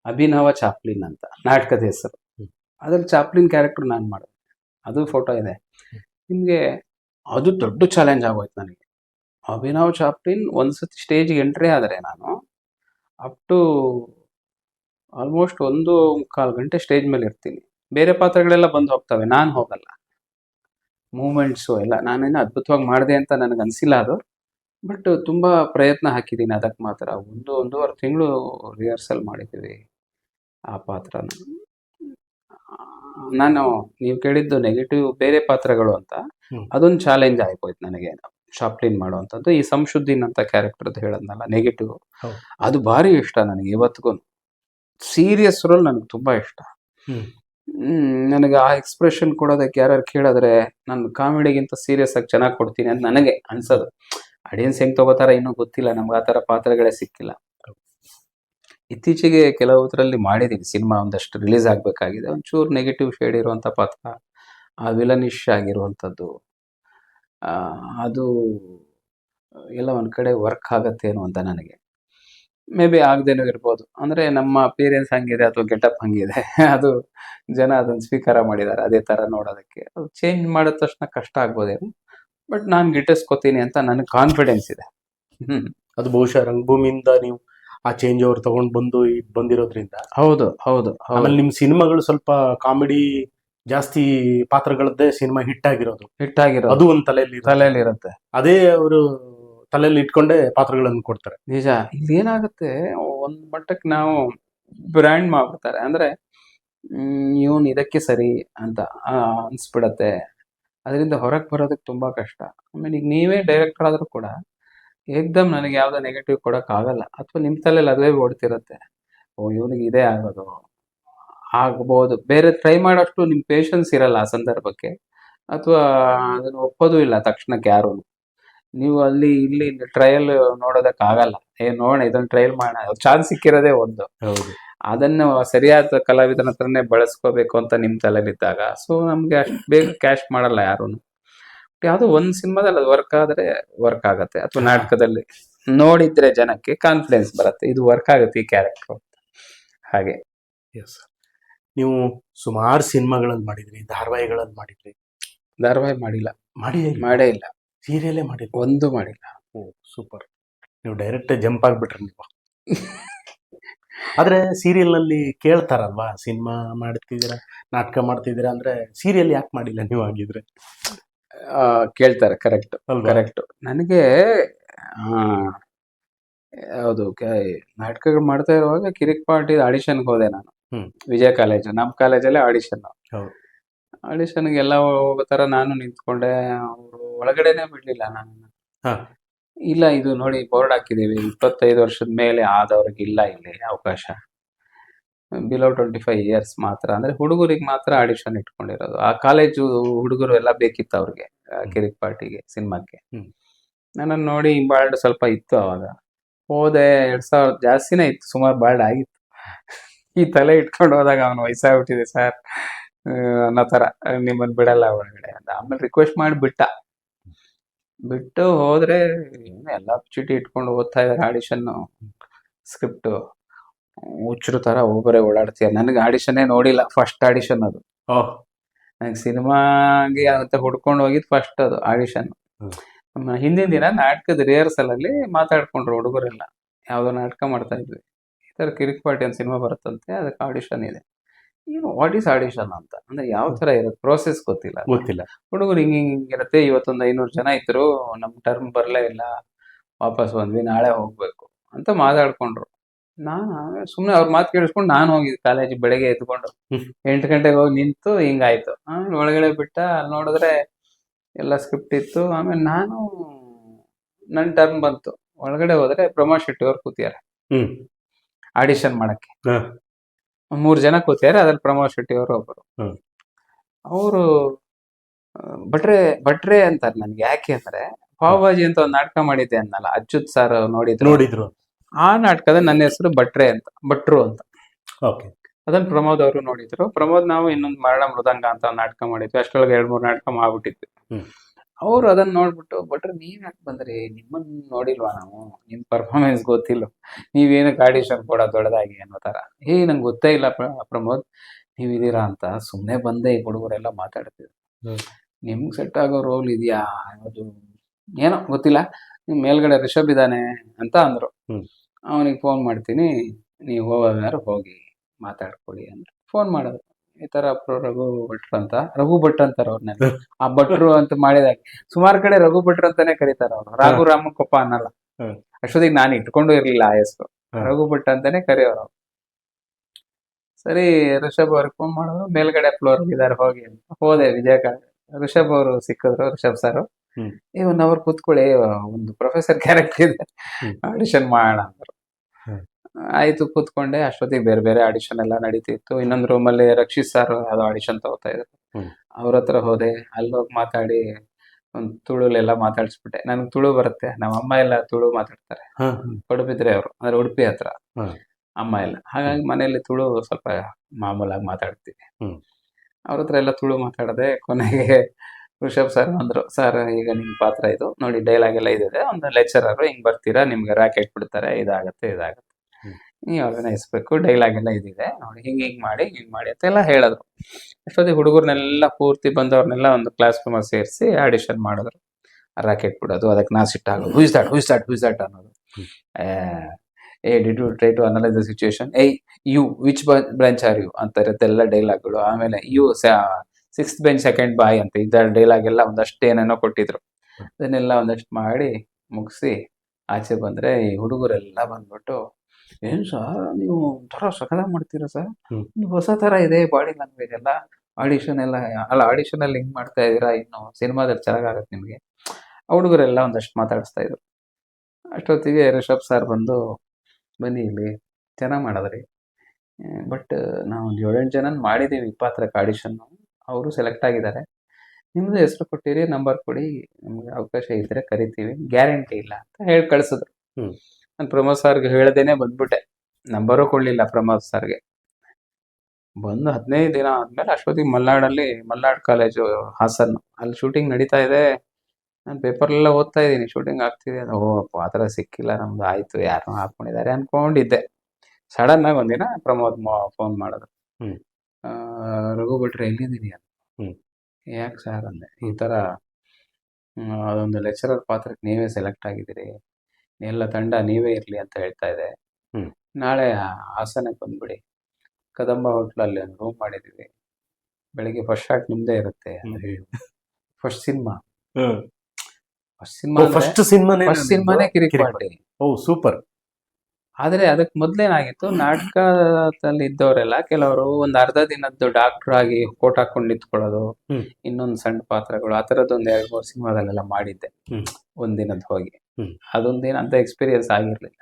S1: ಅಭಿನವ ಚಾಪ್ಲಿನ್ ಅಂತ ನಾಟಕದ ಹೆಸರು. ಅದ್ರಲ್ಲಿ ಚಾಪ್ಲಿನ್ ಕ್ಯಾರೆಕ್ಟರ್ ನಾನು ಮಾಡಿದೆ. ಅದು ಫೋಟೋ ಇದೆ. ನಿಮಗೆ ಅದು ದೊಡ್ಡ ಚಾಲೆಂಜ್ ಆಗೋಯ್ತು ನನಗೆ. ಅಭಿನವ್ ಚಾಪ್ಲಿನ್ ಒಂದ್ಸತಿ ಸ್ಟೇಜ್ಗೆ ಎಂಟ್ರಿ ಆದರೆ ನಾನು ಅಪ್ ಟು ಆಲ್ಮೋಸ್ಟ್ ಒಂದು ಕಾಲು ಗಂಟೆ ಸ್ಟೇಜ್ ಮೇಲೆ ಇರ್ತೀನಿ. ಬೇರೆ ಪಾತ್ರಗಳೆಲ್ಲ ಬಂದು ಹೋಗ್ತವೆ ನಾನು ಹೋಗಲ್ಲ. ಮೂಮೆಂಟ್ಸು ಎಲ್ಲ ನಾನೇನು ಅದ್ಭುತವಾಗಿ ಮಾಡಿದೆ ಅಂತ ನನಗೆ ಅನಿಸಿಲ್ಲ ಅದು. ಬಟ್ ತುಂಬ ಪ್ರಯತ್ನ ಹಾಕಿದ್ದೀನಿ ಅದಕ್ಕೆ ಮಾತ್ರ. ಒಂದು ಒಂದೂವರೆ ತಿಂಗಳು ರಿಹರ್ಸಲ್ ಮಾಡಿದ್ದೀವಿ ಆ ಪಾತ್ರನ. ನಾನು ನೀವು ಕೇಳಿದ್ದು ನೆಗೆಟಿವ್ ಬೇರೆ ಪಾತ್ರಗಳು ಅಂತ. ಅದೊಂದು ಚಾಲೆಂಜ್ ಆಗೋಯ್ತು ನನಗೆ ಶಾಪ್ಲಿನ್ ಮಾಡುವಂಥದ್ದು ಈ ಸಂಶುದ್ದೀನ್ ಅಂತ ಕ್ಯಾರೆಕ್ಟರ್ ಹೇಳದ್ನಲ್ಲ ನೆಗೆಟಿವ್. ಅದು ಭಾರಿ ಇಷ್ಟ ನನಗೆ ಇವತ್ತಿಗೂ. ಸೀರಿಯಸ್ ರೋಲ್ ನನಗೆ ತುಂಬ ಇಷ್ಟ. ನನಗೆ ಆ ಎಕ್ಸ್ಪ್ರೆಷನ್ ಕೊಡೋದಕ್ಕೆ ಯಾರ್ಯಾರು ಕೇಳಿದ್ರೆ ನಾನು ಕಾಮಿಡಿಗಿಂತ ಸೀರಿಯಸ್ ಆಗಿ ಚೆನ್ನಾಗಿ ಕೊಡ್ತೀನಿ ಅಂತ ನನಗೆ ಅನ್ಸೋದು. ಆಡಿಯನ್ಸ್ ಹೆಂಗ್ ತಗೋತಾರ ಇನ್ನೂ ಗೊತ್ತಿಲ್ಲ ನಮ್ಗೆ ಆ ಥರ ಪಾತ್ರಗಳೇ ಸಿಕ್ಕಿಲ್ಲ. ಇತ್ತೀಚೆಗೆ ಕೆಲವುದರಲ್ಲಿ ಮಾಡಿದೀನಿ ಸಿನಿಮಾ ಒಂದಷ್ಟು ರಿಲೀಸ್ ಆಗ್ಬೇಕಾಗಿದೆ. ಒಂಚೂರು ನೆಗೆಟಿವ್ ಶೇಡ್ ಇರುವಂಥ ಪಾತ್ರ ಆ ವಿಲನಿಶ್ ಆಗಿರುವಂಥದ್ದು. ಅದು ಎಲ್ಲ ಒಂದು ಕಡೆ ವರ್ಕ್ ಆಗತ್ತೇನೋ ಅಂತ ನನಗೆ. ಮೇ ಬಿ ಆಗದೇನೂ ಇರ್ಬೋದು. ಅಂದರೆ ನಮ್ಮ ಅಪಿಯರೆನ್ಸ್ ಹಂಗಿದೆ ಅಥವಾ ಗೆಟಪ್ ಹಂಗಿದೆ ಅದು ಜನ ಅದನ್ನು ಸ್ವೀಕಾರ ಮಾಡಿದ್ದಾರೆ ಅದೇ ಥರ ನೋಡೋದಕ್ಕೆ. ಅದು ಚೇಂಜ್ ಮಾಡಿದ ತಕ್ಷಣ ಕಷ್ಟ ಆಗ್ಬೋದೇನು. ಬಟ್ ನಾನು ಗಿಟ್ಟಿಸ್ಕೋತೀನಿ ಅಂತ ನನಗೆ ಕಾನ್ಫಿಡೆನ್ಸ್ ಇದೆ. ಹ್ಮ್.
S2: ಅದು ಬಹುಶಃ ರಂಗಭೂಮಿಯಿಂದ ನೀವು ಆ ಚೇಂಜ್ ಓವರ್ ತಗೊಂಡ್ ಬಂದು ಬಂದಿರೋದ್ರಿಂದ.
S1: ಹೌದು ಹೌದು ಹೌದು.
S2: ಆಮೇಲೆ ನಿಮ್ ಸಿನಿಮಾಗಳು ಸ್ವಲ್ಪ ಕಾಮಿಡಿ ಜಾಸ್ತಿ ಪಾತ್ರಗಳದ್ದೇ ಸಿನಿಮಾ ಹಿಟ್ ಆಗಿರೋದು.
S1: ಹಿಟ್ ಆಗಿರೋದು.
S2: ಅದು ಒಂದ್ ತಲೆಯಲ್ಲಿ
S1: ತಲೆಯಲ್ಲಿ ಇರುತ್ತೆ
S2: ಅದೇ ಅವರು ತಲೆಯಲ್ಲಿ ಇಟ್ಕೊಂಡೇ ಪಾತ್ರಗಳನ್ನು ಕೊಡ್ತಾರೆ.
S1: ನಿಜ. ಇಲ್ಲಿ ಏನಾಗುತ್ತೆ ಒಂದ್ ಮಟ್ಟಕ್ಕೆ ನಾವು ಬ್ರ್ಯಾಂಡ್ ಮಾಡ್ಬಿಡ್ತಾರೆ. ಅಂದ್ರೆ ಇವನ್ ಇದಕ್ಕೆ ಸರಿ ಅಂತ ಅನ್ಸ್ಬಿಡತ್ತೆ. ಅದರಿಂದ ಹೊರಗೆ ಬರೋದಕ್ಕೆ ತುಂಬಾ ಕಷ್ಟ. ಆಮೇಲೆ ಈಗ ನೀವೇ ಡೈರೆಕ್ಟರ್ ಆದ್ರೂ ಕೂಡ ಏಕ್ದಮ್ ನನಗೆ ಯಾವ್ದೋ ನೆಗೆಟಿವ್ ಕೊಡಕ್ ಆಗಲ್ಲ. ಅಥವಾ ನಿಮ್ ತಲೆಯಲ್ಲಿ ಅದೇ ಓಡ್ತಿರತ್ತೆ. ಓ ಇವನಿಗೆ ಇದೇ ಆಗೋದು. ಆಗ್ಬೋದು. ಬೇರೆ ಟ್ರೈ ಮಾಡೋಷ್ಟು ನಿಮ್ ಪೇಷನ್ಸ್ ಇರಲ್ಲ ಆ ಸಂದರ್ಭಕ್ಕೆ. ಅಥವಾ ಅದನ್ನ ಒಪ್ಪೋದು ಇಲ್ಲ ತಕ್ಷಣಕ್ಕೆ ಯಾರು. ನೀವು ಅಲ್ಲಿ ಇಲ್ಲಿ ಟ್ರಯಲ್ ನೋಡೋದಕ್ಕೆ ಆಗಲ್ಲ. ಏ ನೋಡೋಣ ಇದನ್ನ ಟ್ರಯಲ್ ಮಾಡೋಣ. ಚಾನ್ಸ್ ಸಿಕ್ಕಿರೋದೇ ಒಂದು. ಅದನ್ನು ಸರಿಯಾದ ಕಲಾವಿದನ ಹತ್ರನೇ ಬಳಸ್ಕೋಬೇಕು ಅಂತ ನಿಮ್ ತಲೆಲಿದ್ದಾಗ ಸೊ ನಮ್ಗೆ ಅಷ್ಟು ಬೇಗ ಕ್ಯಾಶ್ ಮಾಡಲ್ಲ ಯಾರು. ಯಾವುದೋ ಒಂದ್ ಸಿನಿಮಾದಲ್ಲಿ ಅದು ವರ್ಕ್ ಆದ್ರೆ ವರ್ಕ್ ಆಗುತ್ತೆ. ಅಥವಾ ನಾಟಕದಲ್ಲಿ ನೋಡಿದ್ರೆ ಜನಕ್ಕೆ ಕಾನ್ಫಿಡೆನ್ಸ್ ಬರುತ್ತೆ. ಇದು ವರ್ಕ್ ಆಗುತ್ತೆ ಈ ಕ್ಯಾರೆಕ್ಟರ್ ಹಾಗೆ.
S2: ಎಸ್ ನೀವು ಸುಮಾರು ಸಿನಿಮಾಗಳಲ್ಲಿ ಮಾಡಿದ್ರಿ ಧಾರಾವಾಹಿಗಳಲ್ಲಿ ಮಾಡಿದ್ರಿ.
S1: ಧಾರಾವಾಹಿ ಮಾಡಿಲ್ಲ.
S2: ಮಾಡಿ
S1: ಮಾಡೇ ಇಲ್ಲ.
S2: ಸೀರಿಯಲ್ಲೇ ಮಾಡಿಲ್ಲ
S1: ಒಂದು ಮಾಡಿಲ್ಲ.
S2: Oh super. ನೀವು ಡೈರೆಕ್ಟ್ ಜಂಪ್ ಆಗ್ಬಿಟ್ರಿ ನೀವು. ಆದ್ರೆ ಸೀರಿಯಲ್ನಲ್ಲಿ ಕೇಳ್ತಾರಲ್ವಾ ಸಿನಿಮಾ ಮಾಡ್ತಿದ್ದೀರಾ ನಾಟಕ ಮಾಡ್ತಿದ್ದೀರಾ ಅಂದ್ರೆ ಸೀರಿಯಲ್ ಯಾಕೆ ಮಾಡಿಲ್ಲ ನೀವು ಆಗಿದ್ರೆ
S1: ಕೇಳ್ತಾರೆ ಕರೆಕ್ಟ್ ಕರೆಕ್ಟ್. ನನಗೆ ಹೌದು ನಾಟಕಗಳು ಮಾಡ್ತಾ ಇರುವಾಗ ಕಿರಿಕ್ ಪಾರ್ಟಿ ಆಡಿಷನ್ಗೆ ಹೋದೆ ನಾನು.
S2: ಹ್ಮ್.
S1: ವಿಜಯ ಕಾಲೇಜು. ನಮ್ಮ ಕಾಲೇಜಲ್ಲೇ ಆಡಿಷನ್
S2: ಹೌದು.
S1: ಆಡಿಷನ್ಗೆಲ್ಲ ಹೋಗೋ ಥರ ನಾನು ನಿಂತ್ಕೊಂಡೆ. ಅವರು ಒಳಗಡೆನೆ ಬಿಡ್ಲಿಲ್ಲ ನಾನು.
S2: ಹಾ.
S1: ಇಲ್ಲ ಇದು ನೋಡಿ ಬೋರ್ಡ್ ಹಾಕಿದೀವಿ ಇಪ್ಪತ್ತೈದು ವರ್ಷದ ಮೇಲೆ ಆದವ್ರಿಗೆ ಇಲ್ಲ ಇಲ್ಲಿ ಅವಕಾಶ. ಬಿಲೋ ಟ್ವೆಂಟಿ ಫೈವ್ ಇಯರ್ಸ್ ಮಾತ್ರ. ಅಂದ್ರೆ ಹುಡುಗರಿಗೆ ಮಾತ್ರ ಆಡಿಷನ್ ಇಟ್ಕೊಂಡಿರೋದು. ಆ ಕಾಲೇಜು ಹುಡುಗರು ಎಲ್ಲ ಬೇಕಿತ್ತು ಅವ್ರಿಗೆ ಆ, ಕಿರಿಕ್ ಪಾರ್ಟಿಗೆ ಸಿನಿಮಾಕ್ಕೆ.
S2: ಹ್ಮ್.
S1: ನನ್ನನ್ನು ನೋಡಿ ಬಾಲ್ಡ್ ಸ್ವಲ್ಪ ಇತ್ತು ಅವಾಗ. ಹೋದೆ ಎರಡ್ ಸಾವಿರ ಜಾಸ್ತಿನೇ ಇತ್ತು. ಸುಮಾರು ಬಾಲ್ಡ್ ಆಗಿತ್ತು. ಈ ತಲೆ ಇಟ್ಕೊಂಡು ಹೋದಾಗ ಅವನು ವಯಸ್ಸಾಗ್ಬಿಟ್ಟಿದೆ ಸರ್. ಅನ್ನೋ ಥರ. ನಿಮ್ಮನ್ನು ಬಿಡಲ್ಲ ಒಳಗಡೆ ಅಂತ. ಆಮೇಲೆ ರಿಕ್ವೆಸ್ಟ್ ಮಾಡಿ ಬಿಟ್ಟ. ಬಿಟ್ಟು ಹೋದ್ರೆ ಎಲ್ಲ ಚೀಟಿ ಇಟ್ಕೊಂಡು ಓದ್ತಾ ಇದ್ದಾರೆ ಆಡಿಷನ್ನು ಸ್ಕ್ರಿಪ್ಟು ಹುಚ್ಚರು ಥರ ಒಬ್ಬರೇ ಓಡಾಡ್ತೀಯ. ನನಗೆ ಆಡಿಷನ್ನೇ ನೋಡಿಲ್ಲ. ಫಸ್ಟ್ ಆಡಿಷನ್ ಅದು.
S2: ಓಹ್
S1: ನನಗೆ ಸಿನಿಮಾಗೆ ಅಂತ ಹುಡ್ಕೊಂಡು ಹೋಗಿದ್ದು ಫಸ್ಟ್ ಅದು ಆಡಿಷನ್ ಹಿಂದಿನ ದಿನ ನಾಟಕದ ರಿಹರ್ಸಲ್ ಅಲ್ಲಿ ಮಾತಾಡ್ಕೊಂಡ್ರು ಹುಡುಗರೆಲ್ಲ. ಯಾವುದೋ ನಾಟಕ ಮಾಡ್ತಾ ಇದ್ವಿ. ಥರ ಕಿರಿಕ್ ಪಾರ್ಟಿ ಅಂತ ಸಿನಿಮಾ ಬರುತ್ತಂತೆ ಅದಕ್ಕೆ ಆಡಿಷನ್ ಇದೆ. ಏನು ವಾಟ್ ಈಸ್ ಆಡಿಷನ್ ಅಂತ? ಅಂದ್ರೆ ಯಾವ ತರ ಇರುತ್ತೆ ಪ್ರೋಸೆಸ್ ಗೊತ್ತಿಲ್ಲ.
S2: ಗೊತ್ತಿಲ್ಲ.
S1: ಹುಡುಗರು ಹಿಂಗೆ ಇರುತ್ತೆ ಇವತ್ತೊಂದು ಐನೂರು ಜನ ಇದ್ರು ನಮ್ಮ ಟರ್ಮ್ ಬರಲೇ ಇಲ್ಲ ವಾಪಸ್ ಬಂದ್ವಿ ನಾಳೆ ಹೋಗ್ಬೇಕು ಅಂತ ಮಾತಾಡ್ಕೊಂಡ್ರು. ನಾನು ಸುಮ್ಮನೆ ಅವ್ರ ಮಾತು ಕೇಳಿಸ್ಕೊಂಡು ನಾನು ಹೋಗಿದ್ದೆ ಕಾಲೇಜ್ ಬೆಳಗ್ಗೆ ಎದ್ಕೊಂಡು. ಎಂಟು ಗಂಟೆಗೆ ಹೋಗಿ ನಿಂತು ಹಿಂಗಾಯ್ತು ಆಮೇಲೆ ಒಳಗಡೆ ಬಿಟ್ಟ ಅಲ್ಲಿ ನೋಡಿದ್ರೆ ಎಲ್ಲ ಸ್ಕ್ರಿಪ್ಟ್ ಇತ್ತು. ಆಮೇಲೆ ನಾನು ನನ್ನ ಟರ್ಮ್ ಬಂತು. ಒಳಗಡೆ ಹೋದ್ರೆ ಪ್ರಮೋದ್ ಶೆಟ್ಟಿ ಅವ್ರು ಕೂತಿದ್ದಾರೆ. ಆಡಿಷನ್ ಮಾಡಕ್ಕೆ. ಮೂರ್ ಜನ ಕೂತಿದ್ದಾರೆ ಅದ್ರಲ್ಲಿ ಪ್ರಮೋದ್ ಶೆಟ್ಟಿ ಅವರು ಒಬ್ಬರು. ಅವರು ಭಟ್ರೆ ಭಟ್ರೆ ಅಂತಾರೆ ನನ್ಗೆ. ಯಾಕೆ ಅಂದ್ರೆ ಪಾವ್ಬಾಜಿ ಅಂತ ಒಂದು ನಾಟಕ ಮಾಡಿದ್ದೆ ಅನ್ನಲ್ಲ ಅಚ್ಯುತ್ ಸರ್ ನೋಡಿದ್ರು.
S2: ನೋಡಿದ್ರು.
S1: ಆ ನಾಟಕದ ನನ್ನ ಹೆಸರು ಭಟ್ರೆ ಅಂತ ಭಟ್ರು ಅಂತ.
S2: ಓಕೆ.
S1: ಅದನ್ನ ಪ್ರಮೋದ್ ಅವರು ನೋಡಿದ್ರು. ಪ್ರಮೋದ್ ನಾವು ಇನ್ನೊಂದು ಮರಣ ಮೃದಂಗ ಅಂತ ನಾಟಕ ಮಾಡಿದ್ವಿ. ಅಷ್ಟೊಳಗೆ ಎರಡ್ ಮೂರು ನಾಟಕ ಮಾಡ್ಬಿಟ್ಟಿದ್ವಿ. ಅವ್ರು ಅದನ್ನ ನೋಡ್ಬಿಟ್ಟು ಭಟ್ರೆ ನೀವ್ ಯಾಕೆ ಬಂದ್ರಿ? ನಿಮ್ಮನ್ನ ನೋಡಿಲ್ವಾ ನಾವು? ನಿಮ್ ಪರ್ಫಾರ್ಮೆನ್ಸ್ ಗೊತ್ತಿಲ್ಲ. ನೀವೇನಕ್ಕೆ ಆಡಿಷನ್ ಕೊಡ ದೊಡ್ಡದಾಗಿ ಅನ್ನೋ ತರ. ಏ ನಂಗೆ ಗೊತ್ತೇ ಇಲ್ಲ ಪ್ರಮೋದ್. ನೀವ್ ಇದೀರಾ ಅಂತ ಸುಮ್ನೆ ಬಂದೆ ಈ ಹುಡುಗರೆಲ್ಲ ಮಾತಾಡ್ತಿದ್ರು. ನಿಮ್ಗೆ ಸೆಟ್ ಆಗೋ ರೋಲ್ ಇದೆಯಾ? ಅನ್ನೋದು ಏನೋ ಗೊತ್ತಿಲ್ಲ. ನಿಮ್ ಮೇಲ್ಗಡೆ ರಿಷಬ್ ಇದ್ದಾನೆ ಅಂತ ಅಂದ್ರು. ಅವನಿಗೆ ಫೋನ್ ಮಾಡ್ತೀನಿ. ನೀವು ಹೋಗೋದಾದ್ರೆ ಹೋಗಿ ಮಾತಾಡ್ಕೊಳ್ಳಿ ಅಂದ್ರೆ. ಫೋನ್ ಮಾಡೋದು. ಈ ತರ ಪ್ರೋ ರಘು ಭಟ್ರು ಅಂತ. ರಘು ಭಟ್ ಅಂತಾರೆ ಅವ್ರನ್ನೆಲ್ಲ ಆ ಭಟ್ರು ಅಂತ ಮಾಡಿದಾಗ. ಸುಮಾರು ಕಡೆ ರಘು ಭಟ್ರು ಅಂತಾನೆ ಕರೀತಾರೆ ಅವ್ರು. ರಾಘು ರಾಮಕೊಪ್ಪ ಅನ್ನಲ್ಲ.
S2: ಹ್ಮ್.
S1: ಅಷ್ಟೊತ್ತಿಗೆ ನಾನು ಇಟ್ಕೊಂಡು ಇರ್ಲಿಲ್ಲ ಆ ಹೆಸರು. ರಘು ಭಟ್ ಅಂತಾನೆ ಕರೆಯೋರು ಅವ್ರು. ಸರಿ ಋಷಭ್ ಅವ್ರಿಗೆ ಫೋನ್ ಮಾಡೋರು ಮೇಲ್ಗಡೆ ಫ್ಲೋರ್ ಇದಾರೆ ಹೋಗಿ ಅಂತ. ಹೋದೆ ವಿಜಯ ಋಷಭ್ ಅವರು ಸಿಕ್ಕಿದ್ರು ಋಷಭ್ ಸರ್ ಈ ಒಂದ್ ಅವರ್ ಕೂತ್ಕೊಳ್ಳಿ ಒಂದು ಪ್ರೊಫೆಸರ್ ಕ್ಯಾರೆಕ್ಟರ್ ಇದೆ. ಆಡಿಷನ್ ಮಾಡೋಣ ಅಂದ್ರು. ಆಯ್ತು ಕೂತ್ಕೊಂಡೆ. ಅಷ್ಟೊತ್ತಿಗೆ ಬೇರೆ ಬೇರೆ ಆಡಿಷನ್ ಎಲ್ಲ ನಡೀತಿತ್ತು. ಇನ್ನೊಂದು ರೂಮಲ್ಲಿ ರಕ್ಷಿತ್ ಸರ್ ಅದು ಆಡಿಷನ್ ತಗೋತಾ ಇದ್ರು. ಅವ್ರ ಹತ್ರ ಹೋದೆ. ಅಲ್ಲಿ ಹೋಗಿ ಮಾತಾಡಿ ಒಂದು ತುಳುಲೆಲ್ಲ ಮಾತಾಡಿಸ್ಬಿಟ್ಟೆ. ನನಗೆ ತುಳು ಬರುತ್ತೆ. ನಮ್ಮ ಅಮ್ಮ ಎಲ್ಲ ತುಳು ಮಾತಾಡ್ತಾರೆ.
S2: ಕೊಡಬಿದ್ರೆ
S1: ಪಡುಬಿದ್ರೆ ಅವರು. ಅಂದ್ರೆ ಉಡುಪಿ ಹತ್ರ. ಅಮ್ಮ ಎಲ್ಲ. ಹಾಗಾಗಿ ಮನೆಯಲ್ಲಿ ತುಳು ಸ್ವಲ್ಪ ಮಾಮೂಲಾಗಿ ಮಾತಾಡ್ತೀವಿ. ಅವ್ರ ಹತ್ರ ಎಲ್ಲ ತುಳು ಮಾತಾಡದೆ. ಕೊನೆಗೆ ಋಷಭ್ ಸರ್ ಅಂದ್ರು ಸರ್ ಈಗ ನಿಮ್ ಪಾತ್ರ ಇದು. ನೋಡಿ ಡೈಲಾಗ್ ಎಲ್ಲ ಇದಿದೆ. ಒಂದು ಲೆಕ್ಚರರು ಹಿಂಗ್ ಬರ್ತೀರಾ? ನಿಮ್ಗೆ ರಾಕೆಟ್ ಬಿಡ್ತಾರೆ. ಇದಾಗತ್ತೆ ಇದಾಗತ್ತೆ. ನೀವು ಆರ್ಗನೈಸ್ಬೇಕು ಡೈಲಾಗ್ ಎಲ್ಲ ಇದಿದೆ. ನೋಡಿ, ಹಿಂಗ್ ಹಿಂಗ್ ಮಾಡಿ ಹಿಂಗ್ ಮಾಡಿ ಅಂತ ಎಲ್ಲ ಹೇಳಿದ್ರು ಅಷ್ಟೊತ್ತಿಗೆ ಹುಡುಗರನ್ನೆಲ್ಲ ಪೂರ್ತಿ ಬಂದವ್ರನ್ನೆಲ್ಲ ಒಂದು ಕ್ಲಾಸ್ ರೂಮಲ್ಲಿ ಸೇರಿಸಿ ಆಡಿಷನ್ ಮಾಡಿದ್ರು. ರಾಕೆಟ್ ಬಿಡೋದು, ಅದಕ್ಕೆ ನಾ ಸಿಟ್ಟಾಗೋದು ಹುಯ್ಸ್ ದಾಟ್ ಹುಯ್ಸ್ ದಾಟ್ ಹುಯ್ಸ್ ದಾಟ್ ಅನ್ನೋದು. ಏ did you try to analyse the situation ಏ you which branch are you ಅಂತ ಇರುತ್ತೆಲ್ಲ ಡೈಲಾಗ್ಗಳು ಆಮೇಲೆ you sixth bench second boy ಅಂತ ಇದ್ದ ಡೈಲಾಗ್ ಎಲ್ಲ ಒಂದಷ್ಟು ಏನೇನೋ ಕೊಟ್ಟಿದ್ರು. ಅದನ್ನೆಲ್ಲ ಒಂದಷ್ಟು ಮಾಡಿ ಮುಗಿಸಿ, ಆಚೆ ಬಂದ್ರೆ ಈ ಹುಡುಗರೆಲ್ಲ ಬಂದ್ಬಿಟ್ಟು ಏನ್ ಸರ್ ನೀವು ಒಂಥರ ಸಕಲ ಮಾಡ್ತೀರಾ ಸರ್ ನೀವು ಹೊಸ ತರ ಇದೆ ಬಾಡಿ ಲ್ಯಾಂಗ್ವೇಜ್ ಎಲ್ಲ. ಆಡಿಷನ್ ಎಲ್ಲ ಅಲ್ಲ ಆಡಿಷನ್ ಅಲ್ಲಿ ಹಿಂಗ್ ಮಾಡ್ತಾ ಇದ್ದೀರಾ ಇನ್ನು ಸಿನಿಮಾದಲ್ಲಿ ಚೆನ್ನಾಗಾಗತ್ತೆ ನಿಮ್ಗೆ. ಹುಡುಗರೆಲ್ಲ ಒಂದಷ್ಟು ಮಾತಾಡಿಸ್ತಾ ಇದ್ರು. ಅಷ್ಟೊತ್ತಿಗೆ ರಿಷಬ್ ಸರ್ ಬಂದು ಬನ್ನಿ ಇಲ್ಲಿ ಚೆನ್ನಾಗಿ ಮಾಡಿದ್ರಿ. ಬಟ್ ನಾವು ಒಂದು ಏಳೆಂಟು ಜನ ಮಾಡಿದ್ದೀವಿ ಈ ಪಾತ್ರಕ್ಕೆ ಆಡಿಷನ್ನು ಅವರು ಸೆಲೆಕ್ಟ್ ಆಗಿದ್ದಾರೆ. ನಿಮ್ಮದು ಹೆಸರು ಕೊಟ್ಟಿರಿ ನಂಬರ್ ಕೊಡಿ ನಿಮ್ಗೆ ಅವಕಾಶ ಇದ್ರೆ ಕರಿತೀವಿ. ಗ್ಯಾರಂಟಿ ಇಲ್ಲ ಅಂತ ಹೇಳಿ ಕಳ್ಸಿದ್ರು. ನಾನು ಪ್ರಮೋದ್ ಸರ್ಗೆ ಹೇಳ್ದೇನೆ ಬಂದ್ಬಿಟ್ಟೆ. ನಂಬರು ಕೊಡಲಿಲ್ಲ ಪ್ರಮೋದ್ ಸರ್ಗೆ. ಬಂದು ಹದಿನೈದು ದಿನ ಆದ್ಮೇಲೆ ಅಷ್ಟೊತ್ತಿಗೆ ಮಲ್ನಾಡಲ್ಲಿ ಮಲ್ನಾಡ್ ಕಾಲೇಜು ಹಾಸನ್. ಅಲ್ಲಿ ಶೂಟಿಂಗ್ ನಡೀತಾ ಇದೆ. ನಾನು ಪೇಪರ್ಲೆಲ್ಲ ಓದ್ತಾ ಇದ್ದೀನಿ. ಶೂಟಿಂಗ್ ಆಗ್ತಿದೆ ಓ ಪಾತ್ರ ಸಿಕ್ಕಿಲ್ಲ ನಮ್ದು. ಆಯ್ತು ಯಾರನ್ನೋ ಹಾಕೊಂಡಿದ್ದಾರೆ ಅನ್ಕೊಂಡಿದ್ದೆ. ಸಡನ್ ಆಗಿ ಒಂದಿನ ಪ್ರಮೋದ್ ಫೋನ್ ಮಾಡಿದ್ರು. ರಘು ಭಟ್ರೆ ಎಲ್ಲಿದ್ದೀನಿ ಅಂತ. ಯಾಕೆ ಸರ್ ಅಂದೆ. ಈ ಥರ ಅದೊಂದು ಲೆಕ್ಚರರ್ ಪಾತ್ರಕ್ಕೆ ನೀವೇ ಸೆಲೆಕ್ಟ್ ಆಗಿದ್ದೀರಿ. ಎಲ್ಲ ತಂಡ ನೀವೇ ಇರಲಿ ಅಂತ ಹೇಳ್ತಾ ಇದೆ. ನಾಳೆ ಹಾಸನಕ್ಕೆ ಬಂದ್ಬಿಡಿ. ಕದಂಬ ಹೋಟ್ಲಲ್ಲಿ ಒಂದು ರೂಮ್ ಮಾಡಿದ್ದೀವಿ. ಬೆಳಿಗ್ಗೆ ಫಸ್ಟ್ ಶಾಟ್ ನಿಮ್ದೇ ಇರುತ್ತೆ first cinema first cinema
S2: first ಸಿನಿಮಾನೇ
S1: first ಸಿನಿಮಾನೇ ಕಿರಿಕ್ ಪಾರ್ಟಿ.
S2: ಓ ಸೂಪರ್
S1: ಆದ್ರೆ ಅದಕ್ಕೆ ಮೊದಲೇನಾಗಿತ್ತು ನಾಟಕದಲ್ಲಿ ಇದ್ದವರೆಲ್ಲ ಕೆಲವರು ಒಂದ್ ಅರ್ಧ ದಿನದ್ದು ಡಾಕ್ಟರ್ ಆಗಿ ಕೋಟ್ ಹಾಕೊಂಡು ನಿಂತ್ಕೊಳ್ಳೋದು. ಇನ್ನೊಂದು ಸಣ್ಣ ಪಾತ್ರಗಳು ಆ ಥರದ್ದು ಒಂದ್ ಎರಡು ಮೂರು ಸಿನಿಮಾದಲ್ಲೆಲ್ಲ ಮಾಡಿದ್ದೆ.
S2: ಒಂದಿನದ್ದು
S1: ಒಂದ್ ದಿನದ ಹೋಗಿ. ಅದೊಂದಿನ ಅಂತ ಎಕ್ಸ್ಪೀರಿಯನ್ಸ್ ಆಗಿರ್ಲಿಲ್ಲ.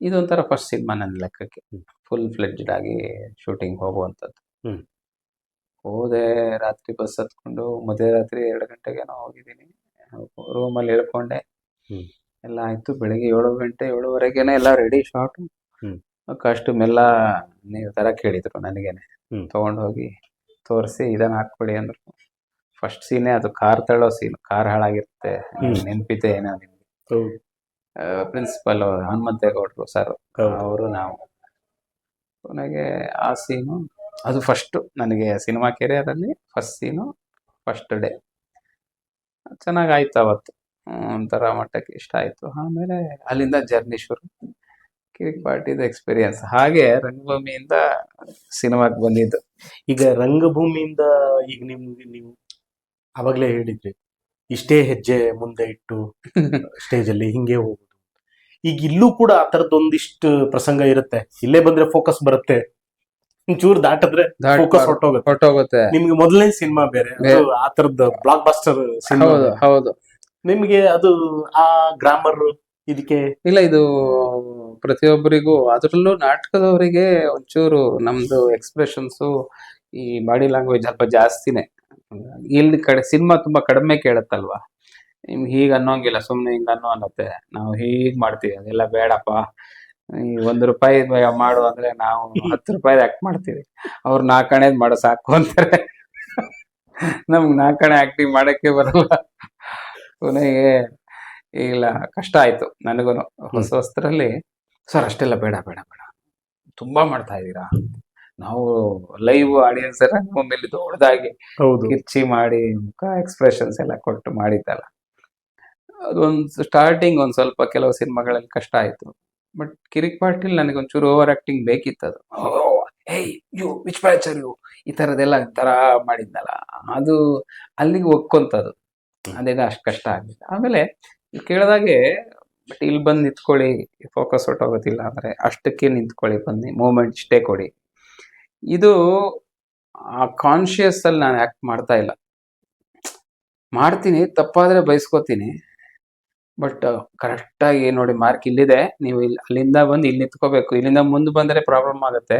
S1: ಇದೊಂಥರ ಫಸ್ಟ್ ಸಿನಿಮಾ ನನ್ನ ಲೆಕ್ಕಕ್ಕೆ. ಫುಲ್ ಫ್ಲೆಡ್ಜ್ಡ್ ಆಗಿ ಶೂಟಿಂಗ್ ಹೋಗುವಂಥದ್ದು. ಹೋದೆ ರಾತ್ರಿ ಬಸ್ ಹತ್ಕೊಂಡು ಮಧ್ಯರಾತ್ರಿ ಎರಡು ಗಂಟೆಗೇನೋ ಹೋಗಿದ್ದೀನಿ. ರೂಮಲ್ಲಿ ಹೇಳ್ಕೊಂಡೆ. ಎಲ್ಲ ಆಯ್ತು. ಬೆಳಿಗ್ಗೆ ಏಳು ಗಂಟೆ ಏಳುವರೆಗೆನೆ ಎಲ್ಲ ರೆಡಿ ಶಾರ್ಟ್
S2: ಹ್ಮ್.
S1: ಕಾಸ್ಟ್ಯೂಮ್ ಎಲ್ಲ ನೀವು ತರ ಕೇಳಿದ್ರು ನನಗೇನೆ.
S2: ಹ್ಮ್.
S1: ತಗೊಂಡೋಗಿ ತೋರಿಸಿ ಇದನ್ನ ಹಾಕ್ಬಿಡಿ ಅಂದ್ರು. ಫಸ್ಟ್ ಸೀನೇ ಅದು ಕಾರ್ ತಳ್ಳೋ ಸೀನ್ ಕಾರ್ ಹಾಳಾಗಿರುತ್ತೆ.
S2: ಹ್ಮ್.
S1: ನೆನಪಿದೆ ಏನೋ ನಿಮ್ಗೆ. ಪ್ರಿನ್ಸಿಪಲ್ ಹನುಮಂತೇಗೌಡರು ಸರ್
S2: ಹೌದು.
S1: ಅವರು ನಾವು. ಕೊನೆಗೆ ಆ ಸೀನು ಅದು ಫಸ್ಟ್ ನನಗೆ ಸಿನಿಮಾ ಕೆರಿಯರಲ್ಲಿ ಫಸ್ಟ್ ಸೀನು ಫಸ್ಟ್ ಡೇ ಚೆನ್ನಾಗಾಯ್ತು ಅವತ್ತು. ಒಂಥರ ಮಟ್ಟಕ್ಕೆ ಇಷ್ಟ ಆಯ್ತು. ಆಮೇಲೆ ಅಲ್ಲಿಂದ ಜರ್ನಿ ಶುರು. ಕಿರಿಕ್ ಪಾರ್ಟಿದ ಎಕ್ಸ್ಪೀರಿಯನ್ಸ್ ಹಾಗೆ ರಂಗಭೂಮಿಯಿಂದ ಸಿನಿಮಾಗೆ ಬಂದಿದ್ದು.
S2: ಈಗ ರಂಗಭೂಮಿಯಿಂದ ಈಗ ನಿಮ್ಗೆ ನೀವು ಅವಾಗ್ಲೇ ಹೇಳಿದ್ರಿ ಇಷ್ಟೇ ಹೆಜ್ಜೆ ಮುಂದೆ ಇಟ್ಟು ಸ್ಟೇಜ್ ಅಲ್ಲಿ ಹಿಂಗೆ ಹೋಗುದು. ಈಗ ಇಲ್ಲೂ ಕೂಡ ಆ ತರದೊಂದಿಷ್ಟು ಪ್ರಸಂಗ ಇರುತ್ತೆ. ಇಲ್ಲೇ ಬಂದ್ರೆ ಫೋಕಸ್ ಬರುತ್ತೆ. ಚೂರ್ ದಾಟಿದ್ರೆ ಫೋಕಸ್ ಹೊಟ್ಟೋಗುತ್ತೆ
S1: ಹೊರಟೋಗುತ್ತೆ.
S2: ನಿಮ್ಗೆ ಮೊದಲನೇ ಸಿನಿಮಾ ಬೇರೆ. ಆ ತರದ ಬ್ಲಾಕ್ ಬಾಸ್ಟರ್ ಸಿನಿಮಾ
S1: ಹೌದು ಹೌದು.
S2: ನಿಮ್ಗೆ ಅದು ಆ ಗ್ರಾಮರ್ ಇದಕ್ಕೆ?
S1: ಇಲ್ಲ, ಇದು ಪ್ರತಿಯೊಬ್ಬರಿಗೂ, ಅದರಲ್ಲೂ ನಾಟಕದವರಿಗೆ ಒಂಚೂರು ನಮ್ದು ಎಕ್ಸ್ಪ್ರೆಷನ್ಸು ಈ ಬಾಡಿ ಲ್ಯಾಂಗ್ವೇಜ್ ಸ್ವಲ್ಪ ಜಾಸ್ತಿನೇ. ಇಲ್ಲಿ ಕಡೆ ಸಿನಿಮಾ ತುಂಬಾ ಕಡಿಮೆ ಕೇಳುತ್ತಲ್ವಾ? ನಿಮ್ಗೆ ಹೀಗೆ ಅನ್ನೋಂಗಿಲ್ಲ ಸುಮ್ಮನೆ ಹಿಂಗೆ ಅನ್ನೋ ಅನ್ನತ್ತೆ. ನಾವು ಹೀಗೆ ಮಾಡ್ತೀವಿ, ಅದೆಲ್ಲ ಬೇಡಪ್ಪ. ಈ ಒಂದು ರೂಪಾಯಿ ಮಾಡು ಅಂದ್ರೆ ನಾವು ಹತ್ತು ರೂಪಾಯಿ ಆಕ್ಟ್ ಮಾಡ್ತೀವಿ. ಅವ್ರು ನಾಲ್ಕಣೇದ್ ಮಾಡೋ ಸಾಕು ಅಂತಾರೆ. ನಮ್ಗೆ ನಾಲ್ಕಣೆ ಆಕ್ಟಿಂಗ್ ಮಾಡಕ್ಕೆ ಬರಲ್ಲ. ಕೊನೆಗೆ ಇಲ್ಲ ಕಷ್ಟ ಆಯ್ತು. ನನಗೂ ಹೊಸ ಹೊಸದ್ರಲ್ಲಿ ಸರ್ ಅಷ್ಟೆಲ್ಲ ಬೇಡ ಬೇಡ ಬೇಡ. ತುಂಬಾ ಮಾಡ್ತಾ ಇದ್ದೀರಾ? ನಾವು ಲೈವ್ ಆಡಿಯನ್ಸ್ ಮೇಲೆ ದೊಡ್ಡದಾಗಿ ಕಿರ್ಚಿ ಮಾಡಿ ಮುಖ ಎಕ್ಸ್ಪ್ರೆಷನ್ಸ್ ಎಲ್ಲ ಕೊಟ್ಟು ಮಾಡಿದ್ದಲ್ಲ. ಅದೊಂದು ಸ್ಟಾರ್ಟಿಂಗ್ ಒಂದ್ ಸ್ವಲ್ಪ ಕೆಲವು ಸಿನಿಮಾಗಳಲ್ಲಿ ಕಷ್ಟ ಆಯ್ತು. ಬಟ್ ಕಿರಿಕ್ ಪಾರ್ಟಿಲ್ ನನಗೆ ಒಂಚೂರು ಓವರ್ ಆಕ್ಟಿಂಗ್ ಬೇಕಿತ್ತು ಅದು. ಏಯ್ ಯು ವಿಚ್ ಬ್ಯಾಚರ್ ಯು ಈ ಥರದ್ದೆಲ್ಲ ತರ ಮಾಡಿದ್ನಲ್ಲ ಅದು ಅಲ್ಲಿಗೆ ಒಕ್ಕೊಂತದ್ದು ಅದೇಗ ಅಷ್ಟು ಕಷ್ಟ ಆಗಿದೆ ಆಮೇಲೆ ಕೇಳಿದಾಗೆ ಬಟ್ ಇಲ್ಲಿ ಬಂದು ನಿಂತ್ಕೊಳ್ಳಿ ಫೋಕಸ್ ಹೊಟ್ಟೋಗೋದಿಲ್ಲ ಅಂದ್ರೆ ಅಷ್ಟಕ್ಕೆ ನಿಂತ್ಕೊಳ್ಳಿ ಬನ್ನಿ ಮೂಮೆಂಟ್ ಇಷ್ಟೇ ಕೊಡಿ. ಇದು ಆ ಕಾನ್ಶಿಯಸ್ ಅಲ್ಲಿ ನಾನು ಆ್ಯಕ್ಟ್ ಮಾಡ್ತಾ ಇಲ್ಲ. ಮಾಡ್ತೀನಿ, ತಪ್ಪಾದ್ರೆ ಬಯಸ್ಕೋತೀನಿ ಬಟ್ ಕರೆಕ್ಟಾಗಿ ನೋಡಿ ಮಾರ್ಕ್ ಇಲ್ಲಿದೆ. ನೀವು ಇಲ್ಲಿ ಅಲ್ಲಿಂದ ಬಂದು ಇಲ್ಲಿ ನಿಂತ್ಕೋಬೇಕು. ಇಲ್ಲಿಂದ ಮುಂದೆ ಬಂದರೆ ಪ್ರಾಬ್ಲಮ್ ಆಗುತ್ತೆ.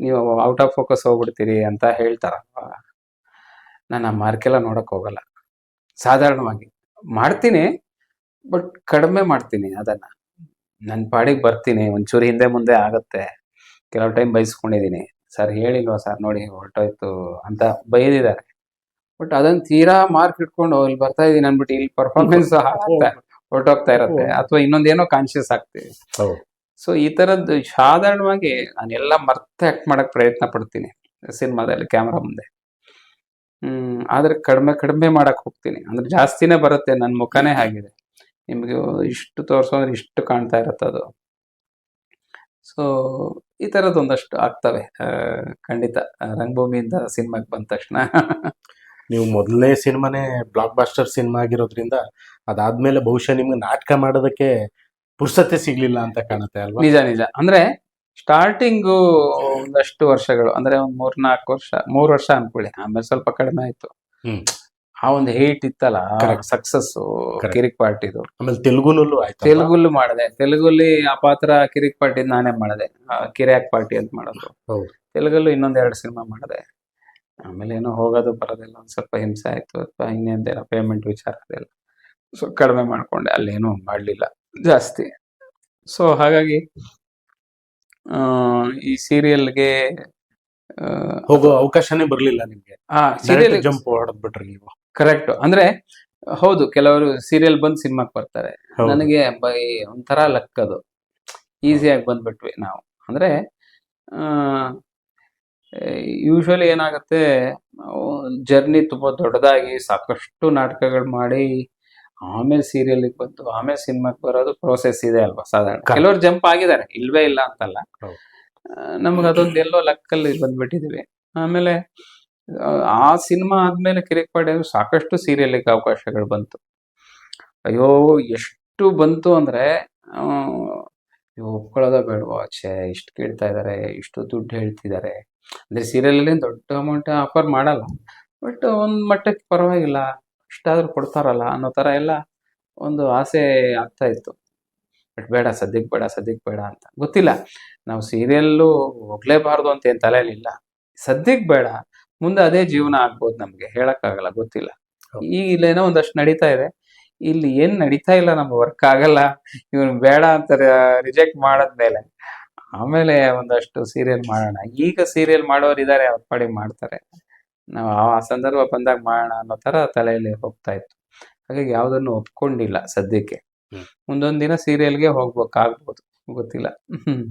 S1: ನೀವು ಔಟ್ ಆಫ್ ಫೋಕಸ್ ಹೋಗ್ಬಿಡ್ತೀರಿ ಅಂತ ಹೇಳ್ತಾರಪ್ಪ ನಾನು ಆ ಮಾರ್ಕೆಲ್ಲ ನೋಡಕ್ ಹೋಗಲ್ಲ. ಸಾಧಾರಣವಾಗಿ. ಮಾಡ್ತೀನಿ ಬಟ್ ಕಡಿಮೆ ಮಾಡ್ತೀನಿ ಅದನ್ನ. ನನ್ನ ಪಾಡಿಗೆ ಬರ್ತೀನಿ ಒಂಚೂರು ಹಿಂದೆ ಮುಂದೆ ಆಗುತ್ತೆ. ಕೆಲವು ಟೈಮ್ ಬೈಸ್ಕೊಂಡಿದ್ದೀನಿ ಸರ್ ಹೇಳಿಲ್ವಾ ಸರ್ ನೋಡಿ ಹೊರಟೋಯ್ತು ಅಂತ ಬೈದಿದ್ದಾರೆ. ಬಟ್ ಅದನ್ನ ತೀರಾ ಮಾರ್ಕ್ ಇಟ್ಕೊಂಡು ಇಲ್ಲಿ ಬರ್ತಾ ಇದ್ದೀನಿ ಅನ್ಬಿಟ್ಟು ಇಲ್ಲಿ ಪರ್ಫಾರ್ಮೆನ್ಸ್ ಹೊರಟೋಗ್ತಾ ಇರತ್ತೆ. ಅಥವಾ ಇನ್ನೊಂದೇನೋ ಕಾನ್ಶಿಯಸ್ ಆಗ್ತೀವಿ. ಸೊ ಈ ತರದ್ದು ಸಾಧಾರಣವಾಗಿ ನಾನೆಲ್ಲ ಮರ್ತೆ ಆಕ್ಟ್ ಮಾಡಕ್ ಪ್ರಯತ್ನ ಪಡ್ತೀನಿ. ಸಿನಿಮಾದಲ್ಲಿ ಕ್ಯಾಮ್ರಾ ಮುಂದೆ. ಹ್ಮ್ ಆದ್ರೆ ಕಡಿಮೆ ಕಡಿಮೆ ಮಾಡಕ್ ಹೋಗ್ತೀನಿ. ಅಂದ್ರೆ ಜಾಸ್ತಿನೇ ಬರುತ್ತೆ ನನ್ನ ಮುಖನೇ ಆಗಿದೆ ನಿಮ್ಗೆ ಇಷ್ಟು ತೋರ್ಸೋದ್ರೆ ಇಷ್ಟು ಕಾಣ್ತಾ ಇರತ್ತೆ ಅದು. ಸೊ ಈ ತರದ್ ಒಂದಷ್ಟು ಆಗ್ತವೆ. ಖಂಡಿತ. ರಂಗಭೂಮಿಯಿಂದ ಸಿನಿಮಾಗೆ ಬಂದ ತಕ್ಷಣ.
S2: ನೀವು ಮೊದಲನೇ ಸಿನಿಮಾನೇ ಬ್ಲಾಕ್ ಬಾಸ್ಟರ್ ಸಿನಿಮಾ ಆಗಿರೋದ್ರಿಂದ ಅದಾದ್ಮೇಲೆ ಬಹುಶಃ ನಿಮ್ಗೆ ನಾಟಕ ಮಾಡೋದಕ್ಕೆ ಪುರ್ಸತೆ ಸಿಗ್ಲಿಲ್ಲ ಅಂತ ಕಾಣುತ್ತೆ ಅಲ್ವಾ?
S1: ನಿಜ ನಿಜ. ಅಂದ್ರೆ ಸ್ಟಾರ್ಟಿಂಗು ಒಂದಷ್ಟು ವರ್ಷಗಳು ಅಂದ್ರೆ ಒಂದ್ ಮೂರ್ ನಾಲ್ಕು ವರ್ಷ ಮೂರ್ ವರ್ಷ ಅನ್ಕೊಳ್ಳಿ ಆಮೇಲೆ ಸ್ವಲ್ಪ ಕಡಿಮೆ ಆಯ್ತು. ಆ ಒಂದು ಹೇಟ್ ಇತ್ತಲ್ಲ. ಸಕ್ಸಸ್. ಕಿರಿಕ್ ಪಾರ್ಟಿದು.
S2: ಆಮೇಲೆ ತೆಲುಗುನಲ್ಲೂ ಆಯ್ತು
S1: ತೆಲುಗುಲ್ಲು ಮಾಡಿದೆ. ತೆಲುಗುಲ್ಲಿ ಆ ಪಾತ್ರ ಕಿರಿಕ್ ಪಾರ್ಟಿ ನಾನೇ ಮಾಡಿದೆ. ಕಿರಿಯಾಕ್ ಪಾರ್ಟಿ ಅಂತ ಮಾಡೋದು. ತೆಲುಗಲ್ಲೂ ಇನ್ನೊಂದ್ ಎರಡು ಸಿನಿಮಾ ಮಾಡಿದೆ. ಆಮೇಲೆ ಏನೋ ಹೋಗೋದು ಬರೋದಿಲ್ಲ ಒಂದ್ ಸ್ವಲ್ಪ ಹಿಂಸೆ ಆಯ್ತು ಅಥವಾ ಇನ್ನೇಂದೇನೋ ಪೇಮೆಂಟ್ ವಿಚಾರ ಅದೆಲ್ಲ. ಸೊ ಕಡಿಮೆ ಮಾಡ್ಕೊಂಡೆ ಅಲ್ಲೇನು ಮಾಡ್ಲಿಲ್ಲ. ಜಾಸ್ತಿ. ಸೊ ಹಾಗಾಗಿ ಈ ಸೀರಿಯಲ್ಗೆ
S2: ಹೋಗೋ ಅವಕಾಶನೇ ಬರ್ಲಿಲ್ಲ ನಿಮ್ಗೆ.
S1: ಆ ಸೀರಿಯಲ್
S2: ಜಂಪ್ ಹೊಡೆದ್ಬಿಟ್ರಿ ನೀವು.
S1: ಕರೆಕ್ಟ್ ಅಂದ್ರೆ ಹೌದು ಕೆಲವರು ಸೀರಿಯಲ್ ಬಂದು ಸಿನಿಮಾಕ್ ಬರ್ತಾರೆ. ನನಗೆ ಬೈ ಒಂಥರ ಲಕ್ ಅದು. ಈಸಿಯಾಗಿ ಬಂದ್ಬಿಟ್ವಿ ನಾವು. ಅಂದ್ರೆ ಯೂಶಲಿ ಏನಾಗುತ್ತೆ ಜರ್ನಿ ತುಂಬಾ ದೊಡ್ಡದಾಗಿ ಸಾಕಷ್ಟು ನಾಟಕಗಳು ಮಾಡಿ ಆಮೇಲೆ ಸೀರಿಯಲ್ಗೆ ಬಂತು ಆಮೇಲೆ ಸಿನಿಮಾಕ್ಕೆ ಬರೋದು ಪ್ರೋಸೆಸ್ ಇದೆ ಅಲ್ವಾ ಸಾಧಾರಣ. ಕೆಲವರು ಜಂಪ್ ಆಗಿದ್ದಾರೆ ಇಲ್ವೇ ಇಲ್ಲ ಅಂತಲ್ಲ. ನಮ್ಗೆ ಅದೊಂದು ಎಲ್ಲೋ ಲಕ್ಕಲ್ಲಿ ಬಂದ್ಬಿಟ್ಟಿದೀವಿ. ಆಮೇಲೆ ಆ, ಸಿನಿಮಾ ಆದ್ಮೇಲೆ ಕಿರಿಕ್ ಸಾಕಷ್ಟು ಸೀರಿಯಲ್ಗೆ ಅವಕಾಶಗಳು ಬಂತು. ಅಯ್ಯೋ ಎಷ್ಟು ಬಂತು ಅಂದ್ರೆ ಇವ್ ಒಪ್ಕೊಳ್ಳೋದ ಬೇಡವಾ ಛೇ ಇಷ್ಟು ಕೇಳ್ತಾ ಇದ್ದಾರೆ ಇಷ್ಟು ದುಡ್ಡು ಹೇಳ್ತಿದ್ದಾರೆ ಅಂದ್ರೆ ಸೀರಿಯಲ್ ಅಲ್ಲಿ ದೊಡ್ಡ ಅಮೌಂಟ್ ಆಫರ್ ಮಾಡಲ್ಲ. ಬಟ್ ಒಂದ್ ಮಟ್ಟಕ್ಕೆ ಪರವಾಗಿಲ್ಲ. ಇಷ್ಟಾದ್ರೂ ಕೊಡ್ತಾರಲ್ಲ ಅನ್ನೋ ತರ ಎಲ್ಲ ಒಂದು ಆಸೆ ಆಗ್ತಾ ಇತ್ತು. ಬಟ್ ಬೇಡ ಸದ್ಯಕ್ಕೆ ಬೇಡ ಸದ್ಯಕ್ಕೆ ಬೇಡ ಅಂತ. ಗೊತ್ತಿಲ್ಲ. ನಾವು ಸೀರಿಯಲ್ಲು ಹೋಗ್ಲೇಬಾರ್ದು ಅಂತ ಏನು ತಲೆಯಲ್ಲಿಲ್ಲ ಸದ್ಯಕ್ಕೆ ಬೇಡ. ಮುಂದೆ ಅದೇ ಜೀವನ ಆಗ್ಬೋದು ನಮಗೆ. ಹೇಳೋಕ್ಕಾಗಲ್ಲ ಗೊತ್ತಿಲ್ಲ. ಈಗ ಇಲ್ಲೇನೋ ಒಂದಷ್ಟು ನಡೀತಾ ಇದೆ. ಇಲ್ಲಿ ಏನ್ ನಡೀತಾ ಇಲ್ಲ ನಮ್ಗೆ ವರ್ಕ್ ಆಗಲ್ಲ. ಇವನು ಬೇಡ ಅಂತ ರಿಜೆಕ್ಟ್ ಮಾಡದ್ಮೇಲೆ ಆಮೇಲೆ ಒಂದಷ್ಟು ಸೀರಿಯಲ್ ಮಾಡೋಣ. ಈಗ ಸೀರಿಯಲ್ ಮಾಡೋರು ಇದಾರೆ ಅವ್ರ ಪಾಡಿ ಮಾಡ್ತಾರೆ. ನಾವು ಆ ಸಂದರ್ಭ ಬಂದಾಗ ಮಾಡೋಣ ಅನ್ನೋ ತರ ತಲೆಯಲ್ಲಿ ಹೋಗ್ತಾ ಇತ್ತು. ಹಾಗಾಗಿ ಯಾವುದನ್ನು ಒಪ್ಕೊಂಡಿಲ್ಲ ಸದ್ಯಕ್ಕೆ. ಮುಂದೊಂದು ದಿನ ಸೀರಿಯಲ್ಗೆ ಹೋಗ್ಬೇಕಾಗ್ಬೋದು. ಗೊತ್ತಿಲ್ಲ. ಹ್ಮ್.